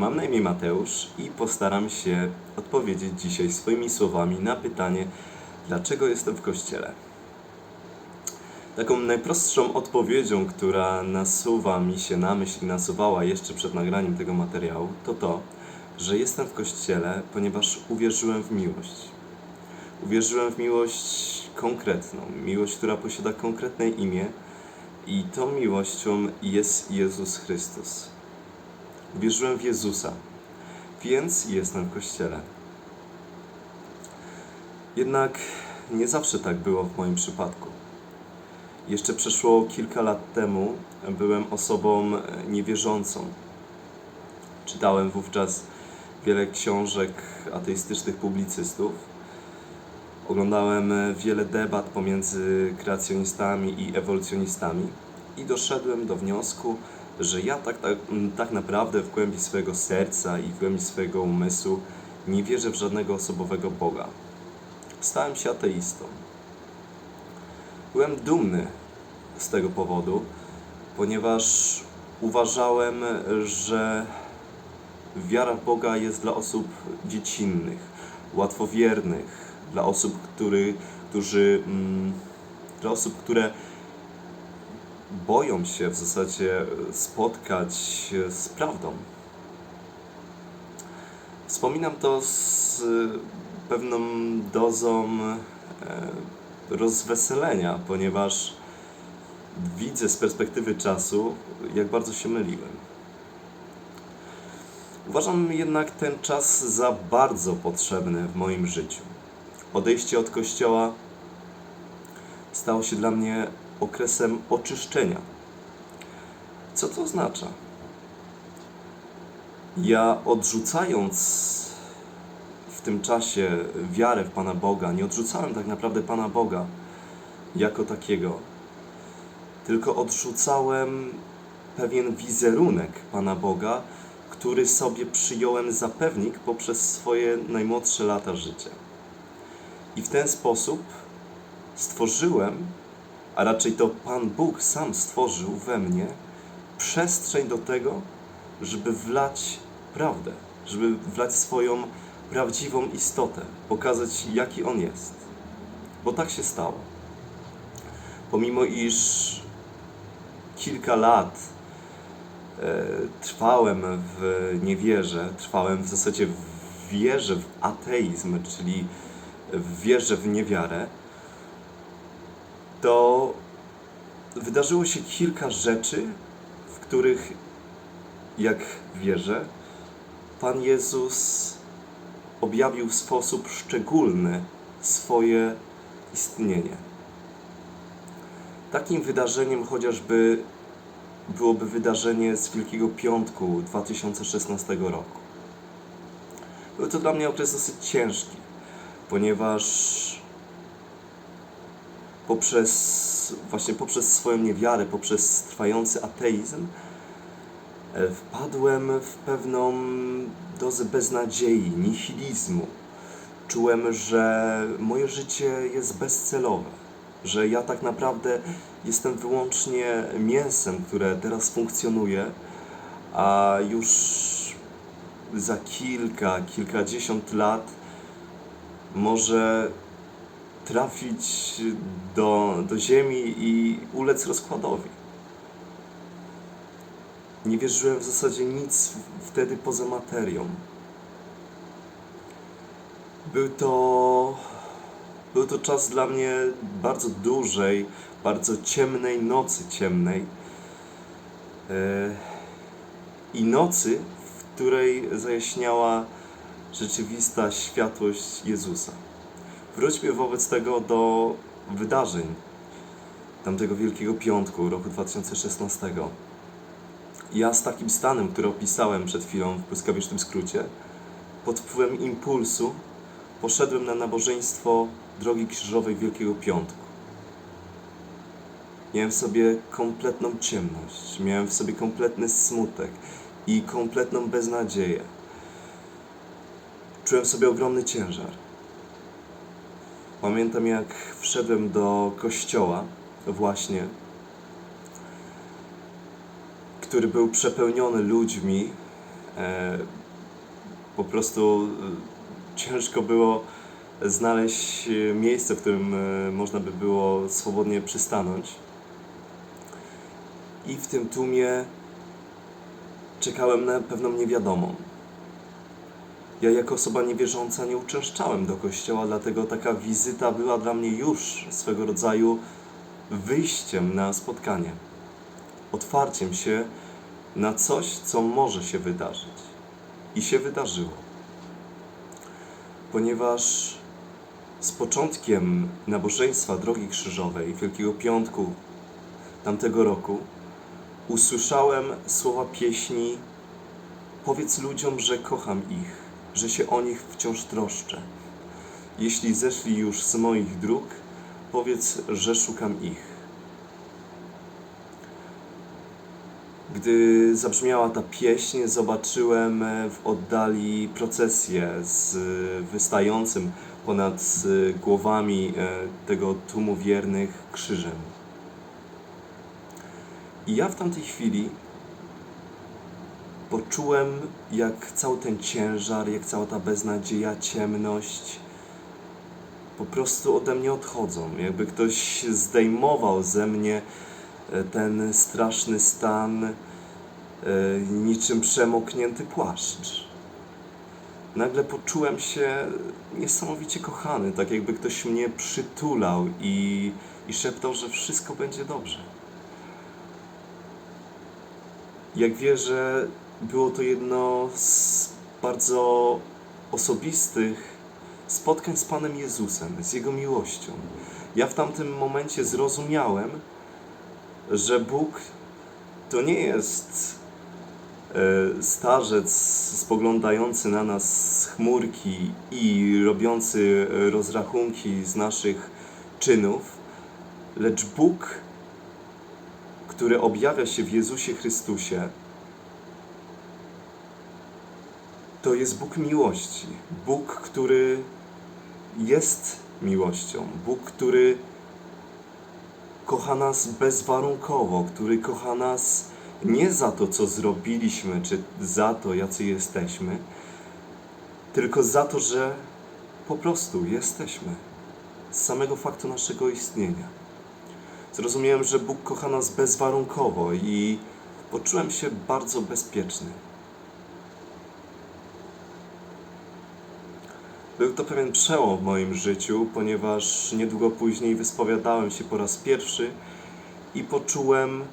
Mam na imię Mateusz i postaram się odpowiedzieć dzisiaj swoimi słowami na pytanie, dlaczego jestem w kościele. Taką najprostszą odpowiedzią, która nasuwa mi się na myśl i nasuwała jeszcze przed nagraniem tego materiału, to to, że jestem w kościele, ponieważ uwierzyłem w miłość. Uwierzyłem w miłość konkretną, miłość, która posiada konkretne imię, i tą miłością jest Jezus Chrystus. Wierzyłem w Jezusa, więc jestem w kościele. Jednak nie zawsze tak było w moim przypadku. Jeszcze przeszło kilka lat temu byłem osobą niewierzącą. Czytałem wówczas wiele książek ateistycznych publicystów. Oglądałem wiele debat pomiędzy kreacjonistami i ewolucjonistami i doszedłem do wniosku, że ja tak, tak, tak naprawdę w głębi swojego serca i w głębi swojego umysłu nie wierzę w żadnego osobowego Boga. Stałem się ateistą. Byłem dumny z tego powodu, ponieważ uważałem, że wiara w Boga jest dla osób dziecinnych, łatwowiernych, dla osób, który, którzy, mm, dla osób, które boją się w zasadzie spotkać się z prawdą. Wspominam to z pewną dozą e, rozweselenia, ponieważ widzę z perspektywy czasu, jak bardzo się myliłem. Uważam jednak ten czas za bardzo potrzebny w moim życiu. Odejście od kościoła stało się dla mnie okresem oczyszczenia. Co to oznacza? Ja odrzucając w tym czasie wiarę w Pana Boga, nie odrzucałem tak naprawdę Pana Boga jako takiego, tylko odrzucałem pewien wizerunek Pana Boga, który sobie przyjąłem za pewnik poprzez swoje najmłodsze lata życia. I w ten sposób stworzyłem, a raczej to Pan Bóg sam stworzył we mnie przestrzeń do tego, żeby wlać prawdę, żeby wlać swoją prawdziwą istotę, pokazać jaki On jest. Bo tak się stało. Pomimo iż kilka lat e, trwałem w niewierze, trwałem w zasadzie w wierze w ateizm, czyli w wierze w niewiarę, to wydarzyło się kilka rzeczy, w których, jak wierzę, Pan Jezus objawił w sposób szczególny swoje istnienie. Takim wydarzeniem chociażby byłoby wydarzenie z Wielkiego Piątku 2016 roku. Był to dla mnie okres dosyć ciężki, ponieważ poprzez właśnie poprzez swoją niewiarę, poprzez trwający ateizm e, wpadłem w pewną dozę beznadziei, nihilizmu. Czułem, że moje życie jest bezcelowe, że ja tak naprawdę jestem wyłącznie mięsem, które teraz funkcjonuje, a już za kilka, kilkadziesiąt lat może trafić do, do ziemi i ulec rozkładowi. Nie wierzyłem w zasadzie nic wtedy poza materią. Był to, był to czas dla mnie bardzo dużej, bardzo ciemnej nocy ciemnej. E, I nocy, w której zajaśniała rzeczywista światłość Jezusa. Wróćmy wobec tego do wydarzeń tamtego Wielkiego Piątku roku 2016. Ja z takim stanem, który opisałem przed chwilą w błyskawicznym skrócie, pod wpływem impulsu poszedłem na nabożeństwo Drogi Krzyżowej Wielkiego Piątku. Miałem w sobie kompletną ciemność, miałem w sobie kompletny smutek i kompletną beznadzieję. Czułem w sobie ogromny ciężar. Pamiętam jak wszedłem do kościoła właśnie, który był przepełniony ludźmi, E, po prostu e, ciężko było znaleźć e, miejsce, w którym można by było swobodnie przystanąć. I w tym tłumie czekałem na pewną niewiadomą. Ja jako osoba niewierząca nie uczęszczałem do kościoła, dlatego taka wizyta była dla mnie już swego rodzaju wyjściem na spotkanie, otwarciem się na coś, co może się wydarzyć. I się wydarzyło. Ponieważ z początkiem nabożeństwa Drogi Krzyżowej, Wielkiego Piątku tamtego roku, usłyszałem słowa pieśni Powiedz ludziom, że kocham ich, że się o nich wciąż troszczę. Jeśli zeszli już z moich dróg, powiedz, że szukam ich. Gdy zabrzmiała ta pieśń, zobaczyłem w oddali procesję z wystającym ponad głowami e, tego tłumu wiernych krzyżem. I ja w tamtej chwili poczułem, jak cały ten ciężar, jak cała ta beznadzieja, ciemność po prostu ode mnie odchodzą. Jakby ktoś zdejmował ze mnie e, ten straszny stan, e, niczym przemoknięty płaszcz. Nagle poczułem się niesamowicie kochany, tak jakby ktoś mnie przytulał i, i szeptał, że wszystko będzie dobrze. Jak wierzę, było to jedno z bardzo osobistych spotkań z Panem Jezusem, z Jego miłością. Ja w tamtym momencie zrozumiałem, że Bóg to nie jest e, starzec spoglądający na nas z chmurki i robiący e, rozrachunki z naszych czynów, lecz Bóg, który objawia się w Jezusie Chrystusie, to jest Bóg miłości. Bóg, który jest miłością. Bóg, który kocha nas bezwarunkowo, który kocha nas nie za to, co zrobiliśmy, czy za to, jacy jesteśmy, tylko za to, że po prostu jesteśmy. Z samego faktu naszego istnienia. Zrozumiałem, że Bóg kocha nas bezwarunkowo i poczułem się bardzo bezpieczny. Był to pewien przełom w moim życiu, ponieważ niedługo później wyspowiadałem się po raz pierwszy i poczułem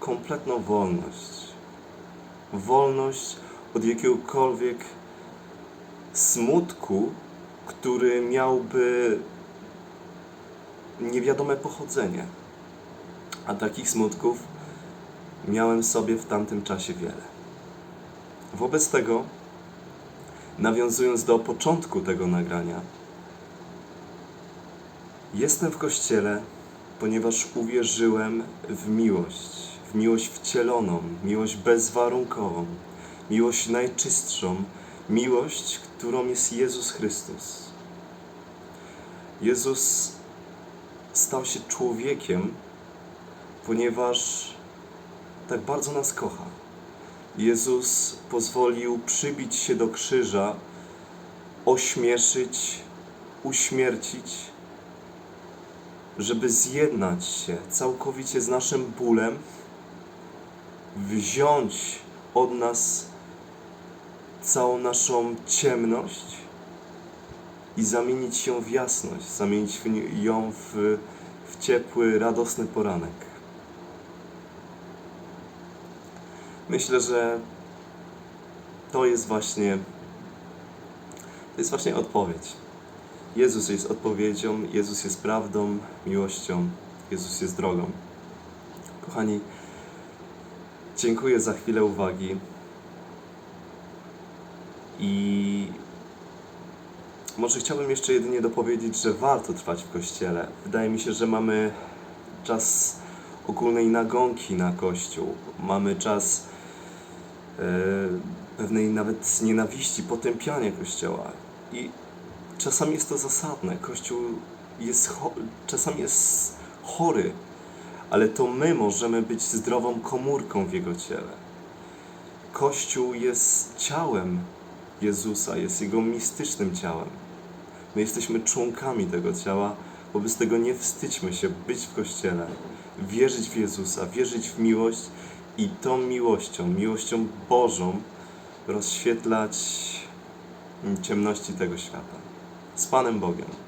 kompletną wolność. Wolność od jakiegokolwiek smutku, który miałby niewiadome pochodzenie. A takich smutków miałem sobie w tamtym czasie wiele. Wobec tego nawiązując do początku tego nagrania. Jestem w kościele, ponieważ uwierzyłem w miłość, w miłość wcieloną, miłość bezwarunkową, miłość najczystszą, miłość, którą jest Jezus Chrystus. Jezus stał się człowiekiem, ponieważ tak bardzo nas kocha. Jezus pozwolił przybić się do krzyża, ośmieszyć, uśmiercić, żeby zjednać się całkowicie z naszym bólem, wziąć od nas całą naszą ciemność i zamienić ją w jasność, zamienić ją w, w ciepły, radosny poranek. Myślę, że to jest właśnie to jest właśnie odpowiedź. Jezus jest odpowiedzią, Jezus jest prawdą, miłością, Jezus jest drogą. Kochani, dziękuję za chwilę uwagi i może chciałbym jeszcze jedynie dopowiedzieć, że warto trwać w Kościele. Wydaje mi się, że mamy czas ogólnej nagonki na Kościół. Mamy czas E, pewnej nawet nienawiści, potępiania Kościoła. I czasami jest to zasadne. Kościół jest czasami jest chory, ale to my możemy być zdrową komórką w Jego ciele. Kościół jest ciałem Jezusa, jest Jego mistycznym ciałem. My jesteśmy członkami tego ciała, wobec tego nie wstydźmy się być w Kościele, wierzyć w Jezusa, wierzyć w miłość i tą miłością, miłością Bożą, rozświetlać ciemności tego świata. Z Panem Bogiem.